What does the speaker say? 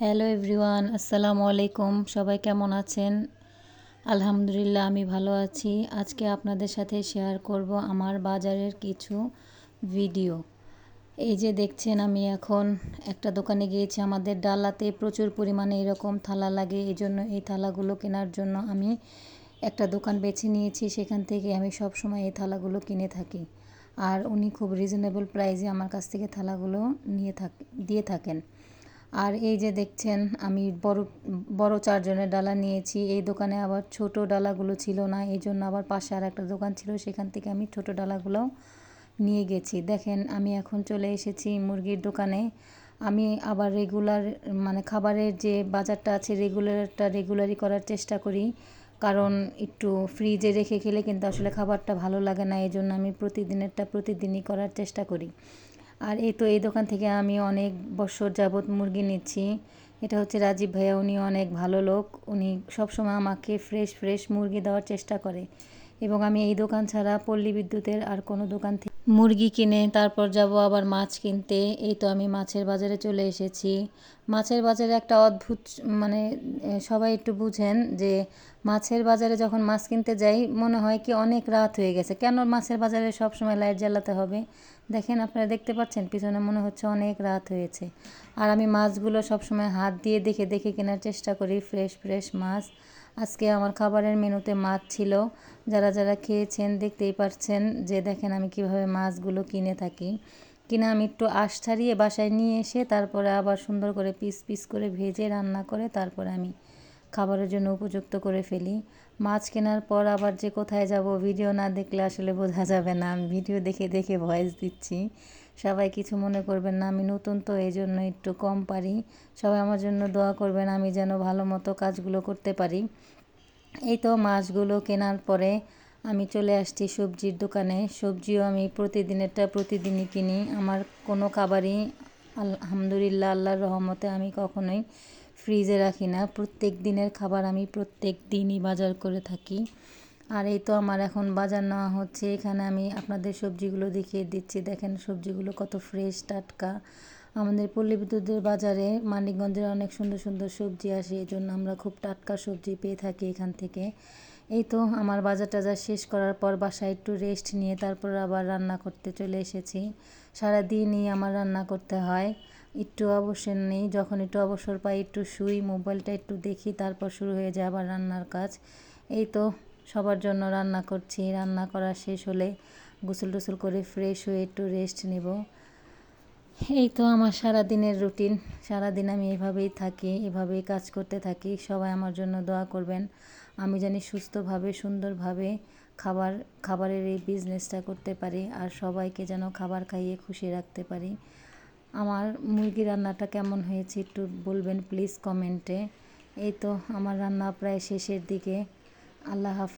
Hello everyone, আসসালামু আলাইকুম। সবাই কেমন আছেন? আলহামদুলিল্লাহ, আমি ভালো আছি। আজকে আপনাদের সাথে শেয়ার করব আমার বাজারের কিছু ভিডিও এই যে দেখছেন, আমি এখন একটা দোকানে গিয়েছি। আমাদের ডালাতে প্রচুর পরিমাণে এরকম থালা লাগে। এই জন্য এই থালাগুলো কেনার জন্য আমি একটা দোকান বেছে নিয়েছি। সেখান থেকে আমি সব সময় এই থালাগুলো কিনে থাকি। আর উনি খুব রিজনেবল প্রাইসে আমার কাছ থেকে থালাগুলো নিয়ে থাক, দিয়ে থাকেন। আর এই যে দেখছেন, আমি বড় বড় চারজনের ডালা নিয়েছি। এই দোকানে আবার ছোট ডালাগুলো ছিল না, এই জন্য আবার পাশে আর একটা দোকান ছিল, সেখান থেকে আমি ছোট ডালাগুলোও নিয়ে গেছি। দেখেন, আমি এখন চলে এসেছি মুরগির দোকানে। আমি আবার রেগুলার মানে খাবারের যে বাজারটা আছে রেগুলারটা রেগুলারই করার চেষ্টা করি। কারণ একটু ফ্রিজে রেখে খেলে কিন্তু আসলে খাবারটা ভালো লাগে না, এই জন্য আমি প্রতিদিনেরটা প্রতিদিনই করার চেষ্টা করি। আর এই তো এই দোকান থেকে আমি অনেক বছর যাবৎ মুরগি নিচ্ছি। এটা হচ্ছে রাজীব ভাইয়া, উনি অনেক ভালো লোক। উনি সবসময় আমাকে ফ্রেশ ফ্রেশ মুরগি দেওয়ার চেষ্টা করে। এবং আমি এই দোকান ছাড়া পল্লী বিদ্যুতের আর কোনো দোকান থেকে মুরগি কিনে, তারপর যাব আবার মাছ কিনতে। এই তো আমি মাছের বাজারে চলে এসেছি। মাছের বাজারে একটা অদ্ভুত মানে সবাই একটু বুঝেন যে মাছের বাজারে যখন মাছ কিনতে যাই, মনে হয় কি অনেক রাত হয়ে গেছে। কেন মাছের বাজারে সব সময় লাইট জ্বালাতে হবে? দেখেন আপনারা দেখতে পাচ্ছেন, পিছনে মনে হচ্ছে অনেক রাত হয়েছে। আর আমি মাছগুলো সবসময় হাত দিয়ে দেখে দেখে কেনার চেষ্টা করি ফ্রেশ ফ্রেশ মাছ। আজকে আমার খাবারের মেনুতে মাছ ছিল। যারা যারা খেয়েছেন দেখতেই পারছেন যে দেখেন আমি কীভাবে মাছগুলো কিনে থাকি। কিনা আমি একটু আশ ছাড়িয়ে বাসায় নিয়ে এসে তারপরে আবার সুন্দর করে পিস পিস করে ভেজে রান্না করে তারপরে আমি খাবারের জন্য উপযুক্ত করে ফেলি। মাছ কেনার পর আবার যে কোথায় যাব ভিডিও না দেখলে আসলে বোঝা যাবে না। আমি ভিডিও দেখে দেখে ভয়েস দিচ্ছি। সবাই কিছু মনে করবেন না, আমি নতুন তো, এই জন্য একটু কম পারি। সবাই আমার জন্য দোয়া করবেন, আমি যেন ভালো মতো কাজগুলো করতে পারি। এই তো মাছগুলো কেনার পরে আমি চলে আসছি সবজির দোকানে। সবজিও আমি প্রতিদিনেরটা প্রতিদিনই কিনি। আমার কোনো খাবারই আলহামদুলিল্লাহ, আল্লাহর রহমতে আমি কখনোই ফ্রিজে রাখি না। প্রত্যেক দিনের খাবার আমি প্রত্যেক দিনই বাজার করে থাকি। আর এই তো আমার এখন বাজার নেওয়া হচ্ছে। এখানে আমি আপনাদের সবজিগুলো দেখিয়ে দিচ্ছি। দেখেন সবজিগুলো কত ফ্রেশ টাটকা। আমাদের পল্লী বিদ্যুতের বাজারে মানিকগঞ্জের অনেক সুন্দর সুন্দর সবজি আসে। এই জন্য আমরা খুব টাটকা সবজি পেয়ে থাকি এখান থেকে। এই তো আমার বাজার টাজার শেষ করার পর বাসায় একটু রেস্ট নিয়ে তারপর আবার রান্না করতে চলে এসেছি। সারাদিনই আমার রান্না করতে হয়। একটু অবসর নেই, যখন একটু অবসর পাই, একটু শুই, মোবাইলটা একটু দেখি, তারপর শুরু হয়ে যায় আবার রান্নার কাজ। এই তো সবার জন্য রান্না করছি, রান্না করা শেষ হলে গোসল টোসল করে ফ্রেশ হয়ে একটু রেস্ট নেব। এই তো আমার সারা দিনের রুটিন সারাদিন আমি এভাবেই থাকি, এভাবেই কাজ করতে থাকি, সবাই আমার জন্য দোয়া করবেন। আমি জানি সুস্থভাবে, সুন্দরভাবে খাবার, খাবারের এই বিজনেসটা করতে পারি, আর সবাইকে যেন খাবার খাইয়ে খুশি রাখতে পারি। আমার মুরগি রান্নাটা কেমন হয়েছে একটু বলবেন প্লিজ কমেন্টে। এই তো আমার রান্না প্রায় শেষের দিকে। আল্লাহ হাফ